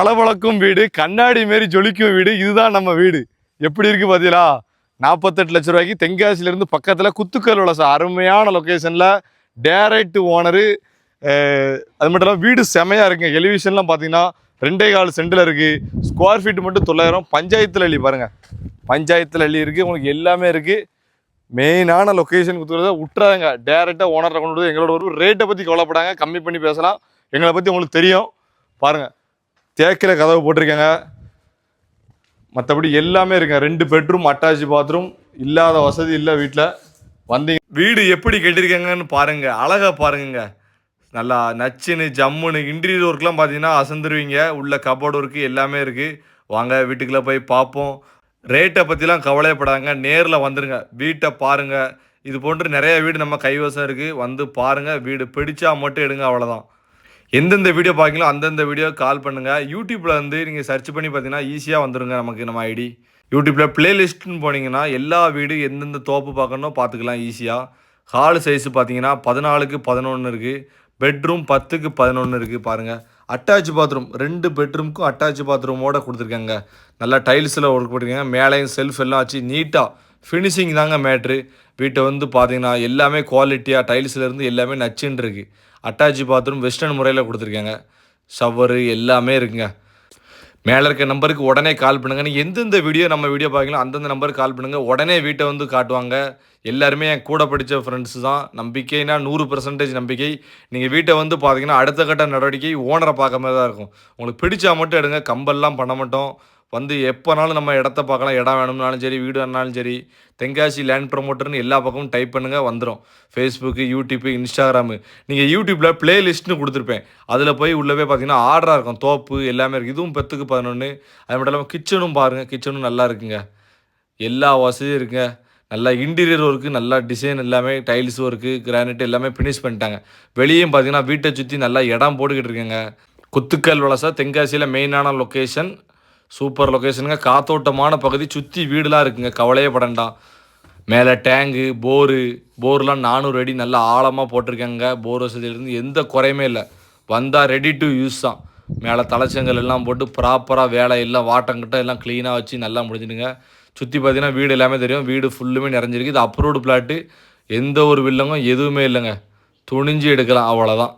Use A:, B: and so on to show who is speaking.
A: பளபளக்கும் வீடு கண்ணாடி மாரி ஜொலிக்கும் வீடு இதுதான் நம்ம வீடு. எப்படி இருக்கு பார்த்தீங்களா நாற்பத்தெட்டு லட்ச ரூபாய்க்கு தென்காசியிலேருந்து பக்கத்தில் குத்துக்கல் உள்ள சார் அருமையான லொக்கேஷனில் டேரக்ட் ஓனரு அது மட்டும் இல்லாமல் வீடு செமையாக இருக்குங்க. எலிவிஷன்லாம் பார்த்தீங்கன்னா ரெண்டே கால் சென்டில் இருக்குது ஸ்கொயர் ஃபீட் மட்டும் தொள்ளாயிரம். பஞ்சாயத்தில் அள்ளி பாருங்கள் பஞ்சாயத்தில் அள்ளி இருக்குது உங்களுக்கு எல்லாமே இருக்குது மெயினான லொக்கேஷன் கொடுத்துறத விட்டுறாங்க டேரெக்டாக ஓனரை கொண்டு வந்து எங்களோட ஒரு ரேட்டை பற்றி கவலைப்படாங்க. கம்மி பண்ணி பேசலாம். எங்களை பற்றி உங்களுக்கு தெரியும். பாருங்கள் தேக்கில் கதவு போட்டிருக்காங்க. மற்றபடி எல்லாமே இருக்குங்க. ரெண்டு பெட்ரூம் அட்டாச் பாத்ரூம் இல்லாத வசதி இல்லை வீட்டில் வந்தீங்க. வீடு எப்படி கட்டியிருக்காங்கன்னு பாருங்கள் அழகாக பாருங்க நல்லா நச்சுன்னு ஜம்முன்னு இன்டீரியர் ஒர்க்லாம் பார்த்தீங்கன்னா அசந்துருவீங்க. உள்ள கபோர்டு ஒர்க்கு எல்லாமே இருக்குது வாங்க வீட்டுக்குள்ளே போய் பார்ப்போம் ரேட்டை பற்றிலாம் கவலைப்படாங்க நேரில் வந்துடுங்க வீட்டை பாருங்கள் இது போன்று நிறைய வீடு நம்ம கைவசம் இருக்குது வந்து பாருங்கள் வீடு பிடிச்சா மட்டும் எடுங்க அவ்வளோதான் எந்தெந்த வீடியோ பார்க்கலோ அந்தந்த வீடியோ கால் பண்ணுங்கள் யூடியூப்பில் வந்து நீங்கள் சர்ச் பண்ணி பார்த்தீங்கன்னா ஈஸியாக வந்துடுங்க நமக்கு நம்ம ஐடி யூடியூப்பில் பிளேலிஸ்ட்னு போனீங்கன்னா எல்லா வீடு எந்தெந்த தோப்பு பார்க்கணும் பார்த்துக்கலாம் ஈஸியாக ஹால் சைஸ் பார்த்தீங்கன்னா பதினாலுக்கு பதினொன்று இருக்குது பெட்ரூம் பத்துக்கு பதினொன்று இருக்குது பாருங்கள் அட்டாச் பாத்ரூம் ரெண்டு பெட்ரூம்க்கும் அட்டாச் பாத்ரூமோட கொடுத்துருக்காங்க. நல்லா டைல்ஸில் ஒர்க் பண்ணிருக்காங்க. மேலேயும் செல்ஃப் எல்லாம் வச்சு நீட்டாக ஃபினிஷிங் தாங்க மேட்ரு வீட்டை வந்து பார்த்தீங்கன்னா எல்லாமே குவாலிட்டியாக டைல்ஸ்லேருந்து எல்லாமே நச்சுன்னு இருக்குது அட்டாச் பாத்ரூம் வெஸ்டர்ன் முறையில் கொடுத்துருக்காங்க. ஷவரு எல்லாமே இருக்குங்க. மேலே இருக்க நம்பருக்கு உடனே கால் பண்ணுங்க. நீங்கள் எந்தெந்த வீடியோ நம்ம வீடியோ பார்க்கலாம் அந்தந்த நம்பருக்கு கால் பண்ணுங்கள் உடனே வீட்டை வந்து காட்டுவாங்க. எல்லாருமே என் கூட படித்த ஃப்ரெண்ட்ஸ் தான். நம்பிக்கைனா நூறு பர்சன்டேஜ் நம்பிக்கை. நீங்கள் வீட்டை வந்து பார்த்தீங்கன்னா அடுத்த கட்ட நடவடிக்கை ஓனரை பார்க்க மாதிரி தான் இருக்கும். உங்களுக்கு பிடிச்சா மட்டும் எடுங்க. கம்பல்லாம் பண்ண மாட்டோம். வந்து எப்போனாலும் நம்ம இடத்த பார்க்கலாம். இடம் வேணும்னாலும் சரி வீடு வேணுனாலும் சரி தென்காசி லேண்ட் ப்ரொமோட்டர்னு எல்லா பக்கமும் டைப் பண்ணுங்கள் வந்துடும் ஃபேஸ்புக்கு யூடியூப்பு இன்ஸ்டாகிராமு நீங்கள் யூடியூப்பில் பிளேலிஸ்ட்னு கொடுத்துருப்பேன். அதில் போய் உள்ளே போய் பார்த்தீங்கன்னா ஆர்டராக இருக்கும். தோப்பு எல்லாமே இருக்குது இதுவும் பத்துக்கு பதினொன்று அது மட்டும் இல்லாமல் கிச்சனும் பாருங்கள் கிச்சனும் நல்லா இருக்குங்க. எல்லா வசதியும் இருக்குங்க. நல்லா இன்டீரியர் ஒர்க்கு நல்லா டிசைன் எல்லாமே டைல்ஸ் ஒர்க்கு கிரானைட் எல்லாமே ஃபினிஷ் பண்ணிட்டாங்க. வெளியும் பார்த்தீங்கன்னா வீட்டை சுற்றி நல்லா இடம் போட்டுக்கிட்டு இருக்கேங்க. குத்துக்கல் வலசா தென்காசியில் மெயினான லொக்கேஷன் சூப்பர் லொக்கேஷனுங்க காத்தோட்டமான பகுதி. சுற்றி வீடுலாம் இருக்குங்க. கவலையே படண்டாம் மேலே டேங்கு போரு போர்லாம் நானூறு அடி நல்லா ஆழமாக போட்டிருக்காங்க. போர் வசதியிலேருந்து எந்த குறையுமே இல்லை. வந்தால் ரெடி டு யூஸ் தான். மேலே தலைச்சங்கல் எல்லாம் போட்டு ப்ராப்பராக வேலை எல்லாம் வாட்டங்கிட்ட எல்லாம் க்ளீனாக வச்சு நல்லா முடிஞ்சுடுங்க. சுற்றி பார்த்தீங்கன்னா வீடு எல்லாமே தெரியும். வீடு ஃபுல்லுமே நிறைஞ்சிருக்கு. இது அப்ரூவ்டு பிளாட்டு எந்த ஒரு வில்லங்கும் எதுவுமே இல்லைங்க. துணிஞ்சு எடுக்கலாம். அவ்வளோதான்